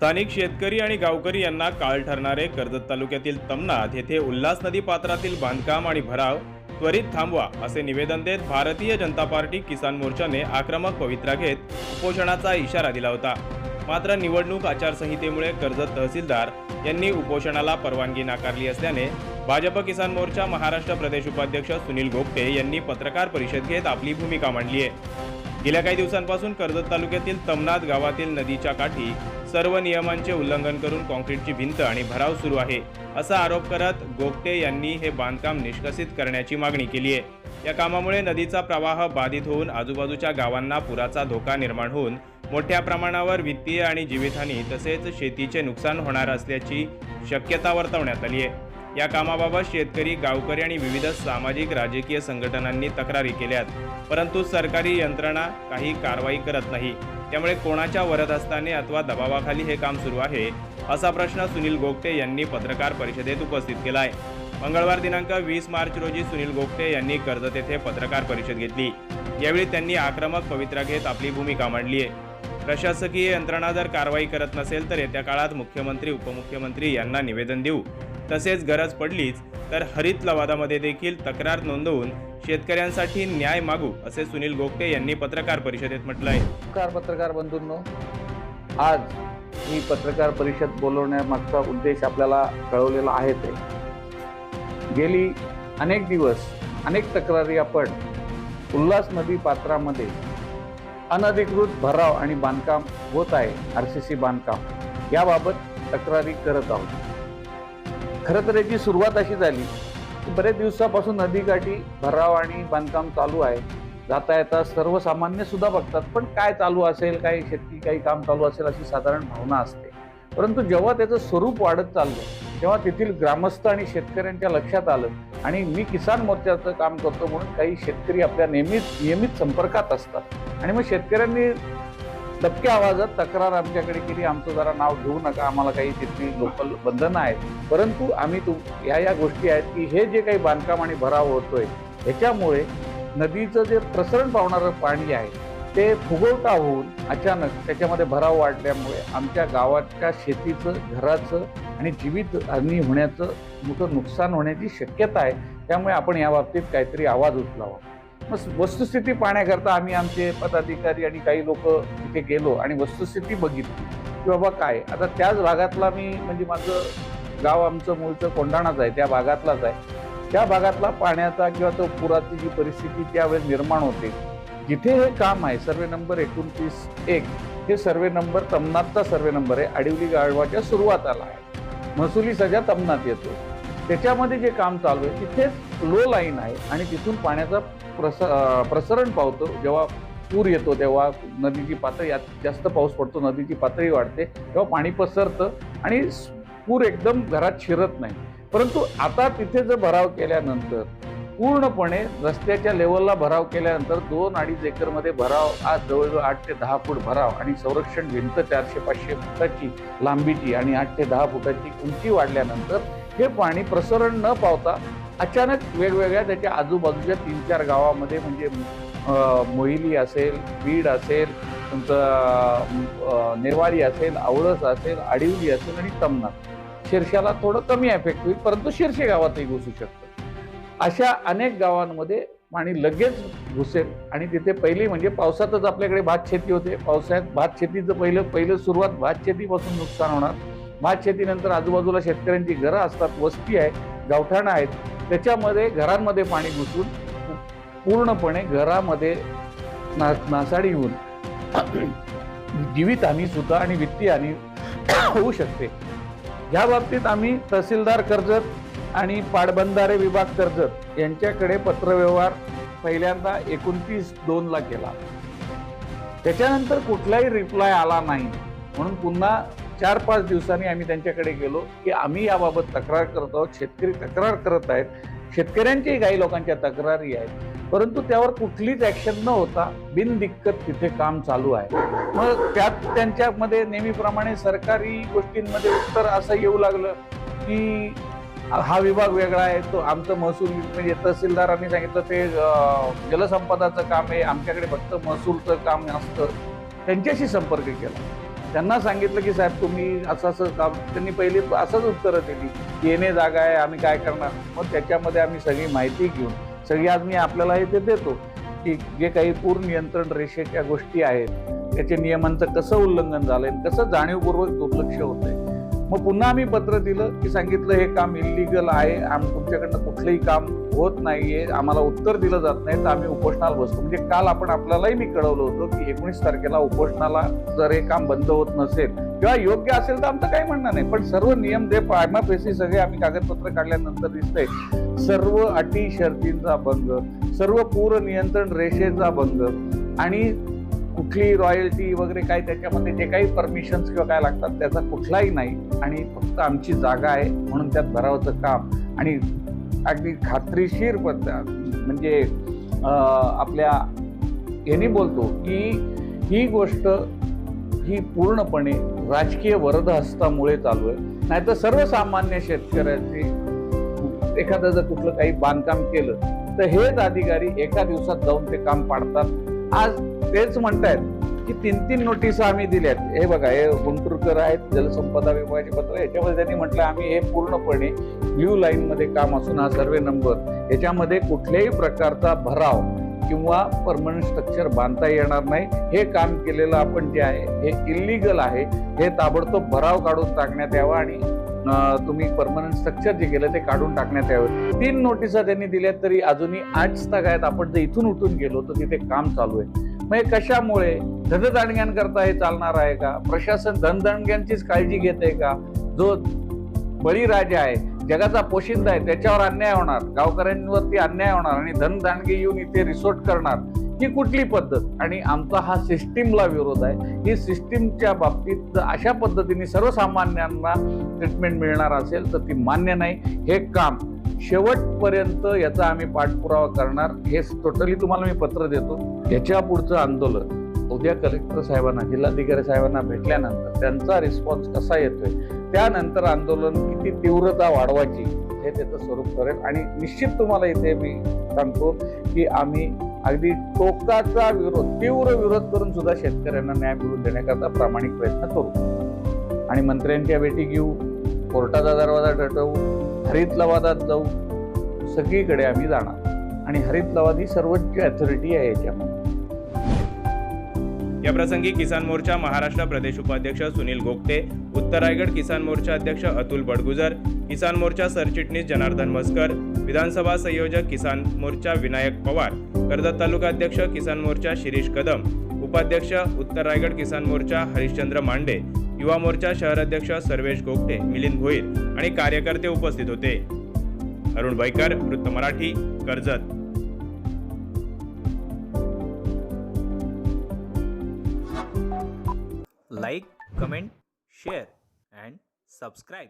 स्थानिक शेतकरी आणि गावकरी यांना काळ ठरणारे कर्जत तालुक्यातील तमनाथ येथे उल्हास नदी पात्रातील बांधकाम आणि भराव त्वरित थांबवा असे निवेदन देत भारतीय जनता पार्टी किसान मोर्चाने आक्रमक पवित्रा घेत उपोषणाचा इशारा दिला होता. मात्र निवडणूक आचारसंहितेमुळे कर्जत तहसीलदार यांनी उपोषणाला परवानगी नाकारली असल्याने भाजप किसान मोर्चा महाराष्ट्र प्रदेश उपाध्यक्ष सुनील गोपटे यांनी पत्रकार परिषद घेत आपली भूमिका मांडली आहे गेल्या काही दिवसांपासून कर्जत तालुक्यातील तमनाथ गावातील नदीच्या काठी सर्व नियमांचे उल्लंघन करून कॉन्क्रीटची भिंत आणि भराव सुरू आहे असा आरोप करत गोगटे यांनी हे बांधकाम निष्कसित करण्याची मागणी केली आहे. या कामामुळे नदीचा प्रवाह बाधित होऊन आजूबाजूच्या गावांना पुराचा धोका निर्माण होऊन मोठ्या प्रमाणावर वित्तीय आणि जीवितहानी तसेच शेतीचे नुकसान होणार असल्याची शक्यता वर्तवण्यात आली आहे. या कामाबाबत शेतकरी गावकरी आणि विविध सामाजिक राजकीय संघटनांनी तक्रारी केल्यात. परंतु सरकारी यंत्रणा काही कारवाई करत नाही. त्यामुळे कोणाच्या वरदहस्ताने अथवा दबावाखाली हे काम सुरू आहे असा प्रश्न सुनील गोगटे यांनी पत्रकार परिषदेत उपस्थित केला आहे मंगळवार दिनांक वीस मार्च रोजी सुनील गोगटे यांनी कर्जत येथे पत्रकार परिषद घेतली. यावेळी त्यांनी आक्रमक पवित्रा घेत आपली भूमिका मांडली आहे प्रशासकीय यंत्रणा जर कारवाई करत नसेल तर येत्या काळात मुख्यमंत्री उपमुख्यमंत्री यांना निवेदन देऊ. तसेच गरज पडलीच तर हरित लवादामध्ये देखील तक्रार नोंदवून शेतकऱ्यांसाठी न्याय मागू असे सुनील गोगटे यांनी पत्रकार परिषदेत म्हटलं आहे पत्रकार बंधूंनो. आज ही पत्रकार परिषद बोलवण्यामागचा उद्देश आपल्याला कळवलेला आहे ते. गेली अनेक दिवस अनेक तक्रारी आपण उल्हास नदी पात्रामध्ये अनधिकृत भराव आणि बांधकाम होत आहे आर सी सी बांधकाम. याबाबत तक्रारी करत आहोत. खरं तर याची सुरुवात अशी झाली की बरेच दिवसापासून नदीकाठी भराव आणि बांधकाम चालू आहे. जाता येता सर्वसामान्य सुद्धा बघतात पण काय चालू असेल काही शेती काही काम चालू असेल अशी साधारण भावना असते. परंतु जेव्हा त्याचं स्वरूप वाढत चाललं तेव्हा तेथील ग्रामस्थ आणि शेतकऱ्यांच्या लक्षात आलं आणि मी किसान मोर्चाचं काम करतो म्हणून काही शेतकरी आपल्या नेहमीच नियमित संपर्कात असतात. आणि मग शेतकऱ्यांनी दबक्या आवाजात तक्रार आमच्याकडे केली. आमचं जरा नाव घेऊ नका आम्हाला काही तिथली लोकल बंधनं आहेत. परंतु आम्ही तू ह्या या गोष्टी आहेत की हे जे काही बांधकाम आणि भराव होतोय ह्याच्यामुळे नदीचं जे प्रसरण पावणारं पाणी आहे ते फुगवटा होऊन अचानक त्याच्यामध्ये भराव वाढल्यामुळे आमच्या गावाच्या शेतीचं घराचं आणि जीवित हानी होण्याचं मोठं नुकसान होण्याची शक्यता आहे. त्यामुळे आपण या बाबतीत काहीतरी आवाज उचलावा वस्तुस्थिती पाहण्याकरता आम्ही आमचे पदाधिकारी आणि काही लोक तिथे गेलो आणि वस्तुस्थिती बघितली. की बाबा काय? आता त्याच भागातला मी म्हणजे माझं गाव आमचं मूळचं कोंढाणाच आहे त्या भागातलाच आहे. त्या भागातला पाण्याचा किंवा तो पुराची जी परिस्थिती त्यावेळेस निर्माण होते. जिथे हे काम आहे सर्वे नंबर एकोणतीस एक हे सर्वे नंबर तमनाथचा सर्वे नंबर आहे. आडिवली गाळवाच्या सुरुवाताला आहे. महसुली सजा तमनात येतो. त्याच्यामध्ये जे काम चालू आहे तिथेच लो लाईन आहे आणि तिथून पाण्याचा प्रस प्रसरण पावतो. जेव्हा पूर येतो तेव्हा नदीची पातळी यात जास्त पाऊस पडतो नदीची पातळी वाढते. तेव्हा पाणी पसरतं आणि पूर एकदम घरात शिरत नाही. परंतु आता तिथे जर भराव केल्यानंतर पूर्णपणे रस्त्याच्या लेवलला भराव केल्यानंतर दोन अडीच एकरमध्ये भराव आज जवळजवळ आठ ते दहा फूट भराव आणि संरक्षण भिंत चारशे पाचशे फुटाची लांबीची आणि आठ ते दहा फुटाची उंची वाढल्यानंतर हे पाणी प्रसरण न पावता अचानक वेगवेगळ्या त्याच्या आजूबाजूच्या तीन चार गावामध्ये म्हणजे मोहिली असेल बीड असेल तुमचं नेवारी नेवाळी असेल आवळस असेल आडिवली असेल आणि तमनाथ शिरशाला थोडं कमी इफेक्ट होईल परंतु शिरशे गावातही घुसू शकतं. अशा अनेक गावांमध्ये पाणी लगेच घुसेल आणि तिथे पहिली म्हणजे पावसातच आपल्याकडे भात शेती होते. पावसाळ्यात भात शेतीचं पहिलं पहिलं सुरुवात भात शेतीपासून नुकसान होणार. भात शेतीनंतर आजूबाजूला शेतकऱ्यांची घरं असतात वस्ती आहे गावठाणं आहेत. त्याच्यामध्ये घरांमध्ये पाणी घुसून पूर्णपणे घरामध्ये ना नासाडी होऊन जीवितहानी सुद्धा आणि वित्तीय हानी होऊ शकते. या बाबतीत आम्ही तहसीलदार कर्जत आणि पाटबंधारे विभाग कर्जत यांच्याकडे पत्रव्यवहार पहिल्यांदा एकोणतीस दोनला केला. त्याच्यानंतर कुठलाही रिप्लाय आला नाही. म्हणून पुन्हा चार पाच दिवसांनी आम्ही त्यांच्याकडे गेलो की आम्ही याबाबत तक्रार करत आहोत. शेतकरी तक्रार करत आहेत. शेतकऱ्यांच्याही काही लोकांच्या तक्रारी आहेत. परंतु त्यावर कुठलीच ॲक्शन न होता बिनदिक्कत तिथे काम चालू आहे. मग त्यात त्यांच्यामध्ये नेहमीप्रमाणे सरकारी गोष्टींमध्ये उत्तर असं येऊ लागलं की हा विभाग वेगळा आहे. तो आमचं महसूल म्हणजे तहसीलदारांनी सांगितलं ते जलसंपदाचं काम आहे. आमच्याकडे फक्त महसूलचं काम असतं त्यांच्याशी संपर्क केला. त्यांना सांगितलं की साहेब तुम्ही असं असं काम त्यांनी पहिले असंच उत्तरं दिली की येणे जागा आहे आम्ही काय करणार? मग त्याच्यामध्ये आम्ही सगळी माहिती घेऊन सगळी आज मी आपल्याला हे ते देतो की जे काही पूर नियंत्रण रेषेच्या गोष्टी आहेत त्याच्या नियमांचं कसं उल्लंघन झालंय कसं जाणीवपूर्वक दुर्लक्ष होतंय मग पुन्हा आम्ही पत्र दिलं की सांगितलं हे काम इलिगल आहे. आम तुमच्याकडनं कुठलंही काम होत नाहीये. आम्हाला उत्तर दिलं जात नाही. तर आम्ही उपोषणाला बसतो म्हणजे काल आपण आपल्यालाही मी कळवलं होतं की एकोणीस तारखेला उपोषणाला जर हे काम बंद होत नसेल किंवा योग्य असेल तर आमचं काही म्हणणं नाही. पण सर्व नियम जे पायमापेशी सगळे आम्ही कागदपत्र काढल्यानंतर दिसतंय. सर्व अटी शर्तींचा भंग सर्व पूर नियंत्रण रेषेचा भंग आणि कुठली रॉयल्टी वगैरे काय त्याच्यामध्ये जे काही परमिशन्स किंवा काय लागतात त्याचा कुठलाही नाही. आणि फक्त आमची जागा आहे म्हणून त्यात भरावचं काम. आणि अगदी खात्रीशीर पद्धत म्हणजे आपल्या यांनी बोलतो की ही गोष्ट ही पूर्णपणे राजकीय वरदहस्तामुळे चालू आहे. नाहीतर सर्वसामान्य शेतकऱ्याची एखादं जर कुठलं काही बांधकाम केलं तर हेच अधिकारी एका दिवसात जाऊन ते काम पाडतात. आज तेच म्हणतायत की तीन तीन नोटीस आम्ही दिल्यात. हे बघा हे गुंटूरकर आहेत जलसंपदा विभागाचे पत्र याच्यामध्ये त्यांनी म्हटलं आम्ही हे पूर्णपणे ब्ल्यू लाईन मध्ये काम असून हा सर्वे नंबर याच्यामध्ये कुठल्याही प्रकारचा भराव किंवा परमनंट स्ट्रक्चर बांधता येणार नाही. हे काम केलेलं आपण जे आहे हे इलिगल आहे हे ताबडतोब भराव काढून टाकण्यात यावं आणि तुम्ही परमनंट स्ट्रक्चर जे केलं ते काढून टाकण्यात यावं. तीन नोटिसा त्यांनी दिल्यात तरी अजूनही आठ आहेत. आपण जर इथून उठून गेलो तर तिथे काम चालू आहे. मग कशामुळे? धनदांडग्यांकरता हे चालणार आहे का? प्रशासन धनदांडग्यांचीच काळजी घेत आहे का? जो बळीराजा आहे जगाचा पोशिंदा आहे त्याच्यावर अन्याय होणार. गावकऱ्यांवरती अन्याय होणार आणि धनदांडगे येऊन इथे रिसोर्ट करणार. ही कुठली पद्धत? आणि आमचा हा सिस्टीमला विरोध आहे. ही सिस्टीमच्या बाबतीत अशा पद्धतीने सर्वसामान्यांना ट्रीटमेंट मिळणार असेल तर ती मान्य नाही. हे काम शेवटपर्यंत याचा आम्ही पाठपुरावा करणार. हे टोटली तुम्हाला मी पत्र देतो. याच्या पुढचं आंदोलन उद्या कलेक्टर साहेबांना जिल्हाधिकारी साहेबांना भेटल्यानंतर त्यांचा रिस्पॉन्स कसा येतोय? त्यानंतर आंदोलन किती तीव्रता वाढवायची हे त्याचं स्वरूप करेल आणि निश्चित तुम्हाला इथे मी सांगतो की आम्ही अगदी टोकाचा विरोध तीव्र विरोध करून सुद्धा शेतकऱ्यांना न्याय मिळवून देण्याकरता प्रामाणिक प्रयत्न करू. आणि मंत्र्यांच्या भेटी घेऊ कोर्टाचा दरवाजा ठटवू हरित लवादात जाऊ सगळीकडे आम्ही जाणार. आणि हरित लवाद ही सर्वोच्च अथॉरिटी आहे याच्यामध्ये. या प्रसंगी किसान मोर्चा महाराष्ट्र प्रदेश उपाध्यक्ष सुनील गोगटे उत्तर रायगड किसान मोर्चा अध्यक्ष अतुल बडगुजर किसान मोर्चा सरचिटणीस जनार्दन मस्कर विधानसभा संयोजक किसान मोर्चा विनायक पवार कर्जत तालुका अध्यक्ष किसान मोर्चा शिरीष कदम उपाध्यक्ष उत्तर रायगड किसान मोर्चा हरिश्चंद्र मांडे युवा मोर्चा शहर अध्यक्ष सर्वेश गोगटे मिलिंद भोईर आणि कार्यकर्ते उपस्थित होते. अरुण बैकर वृत्त Marathi Karjat. Like comment share and subscribe.